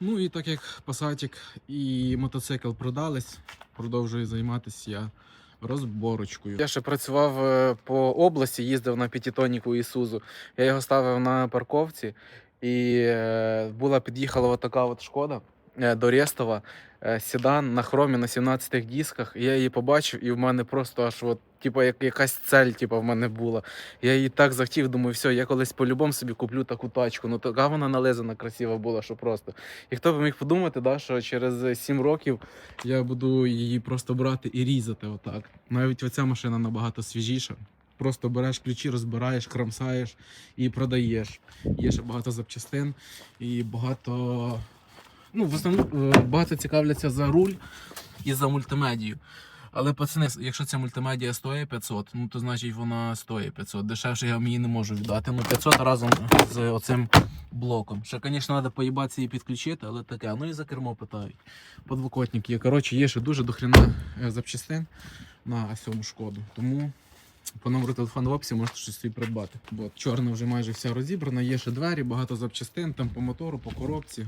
Ну і так як Пасатік і мотоцикл продались, продовжую займатися я розборочкою. Я ще працював е, по області, їздив на п'ятитонніку Ісузу. Я його ставив на парковці, і е, була під'їхала така от шкода е, до Рєстова, седан на хромі на 17 дисках. Я її побачив, і в мене просто аж от, типу, як якась цель, типу, в мене була. Я її так захотів, думаю, все, я колись по-любому собі куплю таку тачку. Ну така вона нализана красива була, що просто. І хто б міг подумати, да, що через 7 років я буду її просто брати і різати отак. Навіть оця машина набагато свіжіша. Просто береш ключі, розбираєш, крамсаєш і продаєш. Є ще багато запчастин і багато. Ну, в основному е, багато цікавляться за руль і за мультимедію. Але пацани, якщо ця мультимедіа стоїть 500, ну то значить вона стоїть 500. Дешевше я вам її не можу віддати. Ну 500 разом з оцим блоком. Ще, звісно, треба поїбатися її підключити, але таке. Ну і за кермо питають. Подлокотник є. Коротше, є ще дуже дохрена е, запчастин на цьому шкоду. Тому по номеру телефону в описі можете щось собі придбати. От, чорна вже майже вся розібрана, є ще двері, багато запчастин, там по мотору, по коробці.